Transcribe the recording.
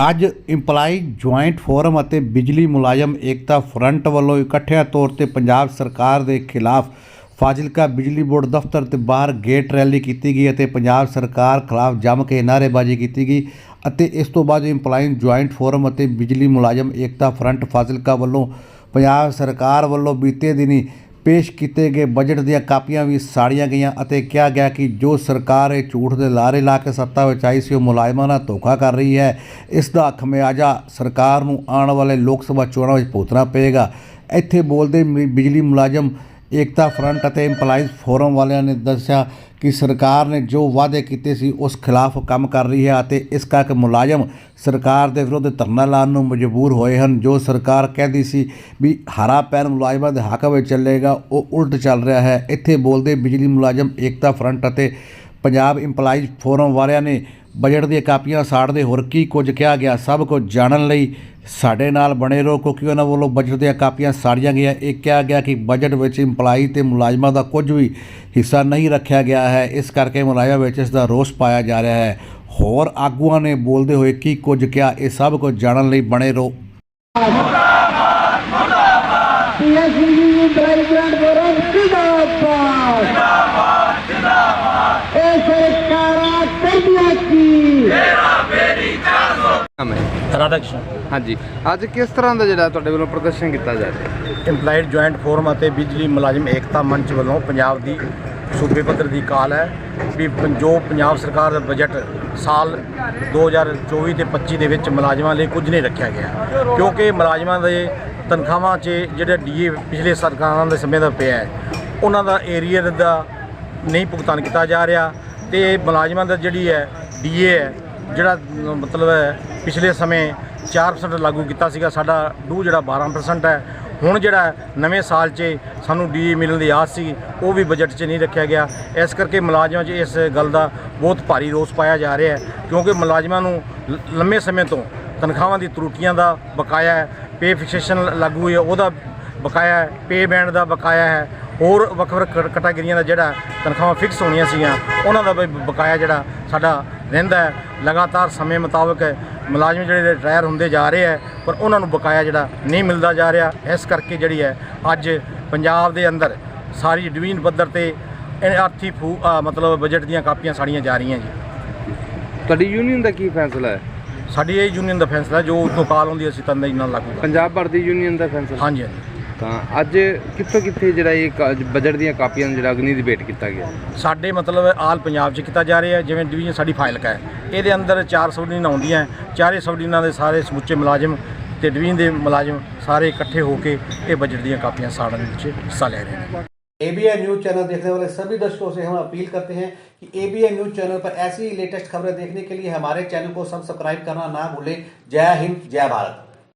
ਅੱਜ employee joint forum ਅਤੇ ਬਿਜਲੀ ਮੁਲਾਜ਼ਮ ਏਕਤਾ ਫਰੰਟ ਵੱਲੋਂ ਇਕੱਠਿਆਂ ਤੌਰ ਤੇ ਪੰਜਾਬ ਸਰਕਾਰ ਦੇ ਖਿਲਾਫ ਫਾਜ਼ਿਲਕਾ ਬਿਜਲੀ ਬੋਰਡ ਦਫ਼ਤਰ ਦੇ ਬਾਹਰ ਗੇਟ ਰੈਲੀ ਕੀਤੀ ਗਈ ਅਤੇ ਪੰਜਾਬ ਸਰਕਾਰ ਖਿਲਾਫ ਜੰਮ ਕੇ ਨਾਅਰੇਬਾਜ਼ੀ ਕੀਤੀ ਗਈ ਅਤੇ ਇਸ ਤੋਂ ਬਾਅਦ ਇੰਪਲਾਈ ਜੁਆਇੰਟ ਫੋਰਮ ਅਤੇ ਬਿਜਲੀ ਮੁਲਾਜ਼ਮ ਏਕਤਾ ਫਰੰਟ ਫਾਜ਼ਿਲਕਾ ਵੱਲੋਂ ਪੰਜਾਬ ਸਰਕਾਰ ਵੱਲੋਂ ਬੀਤੇ ਦਿਨੀ ਪੇਸ਼ ਕੀਤੇ ਗਏ ਬਜਟ ਦੀਆਂ ਕਾਪੀਆਂ ਵੀ ਸਾੜੀਆਂ ਗਈਆਂ ਅਤੇ ਕਿਹਾ ਗਿਆ ਕਿ ਜੋ ਸਰਕਾਰ ਇਹ ਝੂਠ ਦੇ ਲਾਰੇ ਲਾ ਕੇ ਸੱਤਾ ਵਿੱਚ ਆਈ ਸੀ, ਉਹ ਮੁਲਾਜ਼ਮਾਂ ਨਾਲ ਧੋਖਾ ਕਰ ਰਹੀ ਹੈ। ਇਸ ਦਾ ਖਮਿਆਜਾ ਸਰਕਾਰ ਨੂੰ ਆਉਣ ਵਾਲੇ ਲੋਕ ਸਭਾ ਚੋਣਾਂ ਵਿੱਚ ਭੁਗਤਣਾ ਪਏਗਾ। ਇੱਥੇ ਬੋਲਦੇ ਬਿਜਲੀ ਮੁਲਾਜ਼ਮ ਏਕਤਾ ਫਰੰਟ ਅਤੇ EMPLOYEES ਫੋਰਮ ਵਾਲਿਆਂ ਨੇ ਦੱਸਿਆ ਕਿ ਸਰਕਾਰ ਨੇ ਜੋ ਵਾਅਦੇ ਕੀਤੇ ਸੀ ਉਸ ਖਿਲਾਫ ਕੰਮ ਕਰ ਰਹੀ ਹੈ ਅਤੇ ਇਸ ਕਰਕੇ ਮੁਲਾਜ਼ਮ ਸਰਕਾਰ ਦੇ ਵਿਰੁੱਧ ਧਰਨਾ ਲਾਉਣ ਨੂੰ ਮਜਬੂਰ ਹੋਏ ਹਨ। ਜੋ ਸਰਕਾਰ ਕਹਿੰਦੀ ਸੀ ਵੀ ਹਰਾ ਪੈਨ ਮੁਲਾਜ਼ਮਾਂ ਦੇ ਹੱਕ ਵਿੱਚ ਚੱਲੇਗਾ, ਉਹ ਉਲਟ ਚੱਲ ਰਿਹਾ ਹੈ। ਇੱਥੇ ਬੋਲਦੇ ਬਿਜਲੀ ਮੁਲਾਜ਼ਮ ਏਕਤਾ ਫਰੰਟ ਅਤੇ ਪੰਜਾਬ EMPLOYEES ਫੋਰਮ ਵਾਲਿਆਂ ਨੇ ਬਜਟ ਦੀਆਂ ਕਾਪੀਆਂ ਸਾੜਦੇ ਹੋਰ ਕੀ ਕੁਝ ਕਿਹਾ ਗਿਆ, ਸਭ ਕੁਝ ਜਾਣਨ ਲਈ ਸਾਡੇ ਨਾਲ ਬਣੇ ਰਹੋ, ਕਿਉਂਕਿ ਉਹਨਾਂ ਵੱਲੋਂ ਬਜਟ ਦੀਆਂ ਕਾਪੀਆਂ ਸਾੜੀਆਂ ਗਈਆਂ। ਇਹ ਕਿਹਾ ਗਿਆ ਕਿ ਬਜਟ ਵਿੱਚ ਇੰਪਲਾਈ ਤੇ ਮੁਲਾਜ਼ਮਾਂ ਦਾ ਕੁਝ ਵੀ ਹਿੱਸਾ ਨਹੀਂ ਰੱਖਿਆ ਗਿਆ ਹੈ। ਇਸ ਕਰਕੇ ਮੁਲਾਜ਼ਮਾਂ ਵਿੱਚ ਇਸ ਦਾ ਰੋਸ ਪਾਇਆ ਜਾ ਰਿਹਾ ਹੈ। ਹੋਰ ਆਗੂਆਂ ਨੇ ਬੋਲਦੇ ਹੋਏ ਕੀ ਕੁਝ ਕਿਹਾ, ਇਹ ਸਭ ਕੁਝ ਜਾਣਨ ਲਈ ਬਣੇ ਰਹੋ। ਪੀਐਸਯੂ ਡਰਾਈਵਰ ਬਰਮ ਜਿੰਦਾਬਾਦ ਜਿੰਦਾਬਾਦ। ਰਾਧਾ ਕ੍ਰਿਸ਼ਨ। ਹਾਂਜੀ। ਅੱਜ ਕਿਸ ਤਰ੍ਹਾਂ ਦਾ ਜਿਹੜਾ ਤੁਹਾਡੇ ਵੱਲੋਂ ਪ੍ਰਦਰਸ਼ਨ ਕੀਤਾ ਜਾ ਰਿਹਾ? ਹੈ ਇੰਪਲਾਈਡ ਜੁਆਇੰਟ ਫੋਰਮ ਅਤੇ ਬਿਜਲੀ ਮੁਲਾਜ਼ਮ ਏਕਤਾ ਮੰਚ ਵੱਲੋਂ ਪੰਜਾਬ ਦੀ ਸੂਬੇ ਪੱਧਰ ਦੀ ਕਾਲ ਹੈ ਵੀ ਪੰ- ਜੋ ਪੰਜਾਬ ਸਰਕਾਰ ਦਾ ਬਜਟ ਸਾਲ 2024 ਤੇ 25 ਦੇ ਵਿੱਚ ਮੁਲਾਜ਼ਮਾਂ ਲਈ ਕੁਝ ਨਹੀਂ ਰੱਖਿਆ ਗਿਆ। ਕਿਉਂਕਿ ਮੁਲਾਜ਼ਮਾਂ ਦੇ ਤਨਖਾਹਾਂ 'ਚ ਜਿਹੜਾ ਡੀਏ ਪਿਛਲੇ ਸਰਕਾਰਾਂ ਦੇ ਸਮੇਂ ਦਾ ਪਿਆ ਹੈ ਉਹਨਾਂ ਦਾ ਏਰੀਅਰ ਦਾ ਨਹੀਂ ਭੁਗਤਾਨ ਕੀਤਾ ਜਾ ਰਿਹਾ ਤੇ ਮੁਲਾਜ਼ਮਾਂ ਦਾ ਜਿਹੜੀ ਹੈ ਡੀਏ ਹੈ, ਜਿਹੜਾ ਮਤਲਬ ਹੈ, ਪਿਛਲੇ ਸਮੇਂ 4% ਲਾਗੂ ਕੀਤਾ ਸੀਗਾ, ਸਾਡਾ ਡੂ ਜਿਹੜਾ 12% ਹੈ। ਹੁਣ ਜਿਹੜਾ ਨਵੇਂ ਸਾਲ 'ਚ ਸਾਨੂੰ ਡੀ ਮਿਲਣ ਦੀ ਆਸ ਸੀ, ਉਹ ਵੀ ਬਜਟ 'ਚ ਨਹੀਂ ਰੱਖਿਆ ਗਿਆ। ਇਸ ਕਰਕੇ ਮੁਲਾਜ਼ਮਾਂ 'ਚ ਇਸ ਗੱਲ ਦਾ ਬਹੁਤ ਭਾਰੀ ਰੋਸ ਪਾਇਆ ਜਾ ਰਿਹਾ ਹੈ, ਕਿਉਂਕਿ ਮੁਲਾਜ਼ਮਾਂ ਨੂੰ ਲ- ਲੰਮੇ ਸਮੇਂ ਤੋਂ ਤਨਖਾਹਾਂ ਦੀ ਤਰੁੱਟੀਆਂ ਦਾ ਬਕਾਇਆ ਹੈ ਪੇ ਫਿਕਸੇਸ਼ਨ ਲਾਗੂ ਹੈ, ਉਹਦਾ ਬਕਾਇਆ ਹੈ ਪੇ ਬੈਂਡ ਦਾ ਬਕਾਇਆ ਹੈ ਹੋਰ ਵੱਖ ਵੱਖ ਕਟ- ਕੈਟਾਗਰੀਆਂ ਦਾ ਜਿਹੜਾ ਤਨਖਾਹਾਂ ਫਿਕਸ ਹੋਣੀਆਂ ਸੀਗੀਆਂ ਉਹਨਾਂ ਦਾ ਵੀ ਬਕਾਇਆ ਜਿਹੜਾ ਸਾਡਾ ਰਹਿੰਦਾ ਹੈ। ਲਗਾਤਾਰ ਸਮੇਂ ਮੁਤਾਬਕ ਮੁਲਾਜ਼ਮ ਜਿਹੜੇ ਰਿਟਾਇਰ ਹੁੰਦੇ ਜਾ ਰਹੇ ਹੈ ਪਰ ਉਹਨਾਂ ਨੂੰ ਬਕਾਇਆ ਜਿਹੜਾ ਨਹੀਂ ਮਿਲਦਾ ਜਾ ਰਿਹਾ। ਇਸ ਕਰਕੇ ਜਿਹੜੀ ਹੈ ਅੱਜ ਪੰਜਾਬ ਦੇ ਅੰਦਰ ਸਾਰੀ ਡਿਵੀਜ਼ਨ ਪੱਧਰ ਤੇ ਆਰਥੀ ਫੂ ਮਤਲਬ ਬਜਟ ਦੀਆਂ ਕਾਪੀਆਂ ਸਾੜੀਆਂ ਜਾ ਰਹੀਆਂ ਜੀ। ਤੁਹਾਡੀ ਯੂਨੀਅਨ ਦਾ ਕੀ ਫੈਸਲਾ ਹੈ? ਸਾਡੀ ਇਹ ਯੂਨੀਅਨ ਦਾ ਫੈਸਲਾ ਜੋ ਉਦੋਂ ਕਾਲ ਹੁੰਦੀ ਅਸੀਂ ਤੰਦੇ ਨਾਲ ਲਾਗੂ। ਪੰਜਾਬ ਭਰ ਦੀ ਯੂਨੀਅਨ ਦਾ ਫੈਸਲਾ? ਹਾਂਜੀ ਹਾਂਜੀ। ਤਾਂ ਅੱਜ ਕਿੱਥੋਂ ਕਿੱਥੇ ਜਿਹੜਾ ਇਹ ਕਾ- ਬਜਟ ਦੀਆਂ ਕਾਪੀਆਂ ਨੂੰ ਜਿਹੜਾ ਅਗਨੀ ਡਿਬੇਟ ਕੀਤਾ ਗਿਆ ਸਾਡੇ ਮਤਲਬ ਆਲ ਪੰਜਾਬ 'ਚ ਕੀਤਾ ਜਾ ਰਿਹਾ ਹੈ ਜਿਵੇਂ ਡਿਵੀਜ਼ਨ ਸਾਡੀ ਫਾਈਲਕਾ ਹੈ ਇਹਦੇ ਅੰਦਰ ਚਾਰ ਸਬਡਿਵੀਜ਼ਨਾਂ ਆਉਂਦੀਆਂ ਹੈ। ਚਾਰੇ ਸਬਡਿਵੀਜ਼ਨਾਂ ਦੇ ਸਾਰੇ ਸਮੁੱਚੇ ਮੁਲਾਜ਼ਮ ਤੇ ਡਿਵੀਜ਼ਨ ਦੇ ਮੁਲਾਜ਼ਮ ਸਾਰੇ ਇਕੱਠੇ ਹੋ ਕੇ ਇਹ ਬਜਟ ਦੀਆਂ ਕਾਪੀਆਂ ਸਾੜਨ ਵਿੱਚ ਹਿੱਸਾ ਲੈ ਰਹੇ ਨੇ एबीएन न्यूज चैनल देखने वाले सभी दर्शकों से हम अपील करते हैं कि एबीएन न्यूज चैनल पर ऐसी ही लेटेस्ट खबरें देखने के लिए हमारे चैनल को सब्सक्राइब करना ना भूलें जय हिंद जय भारत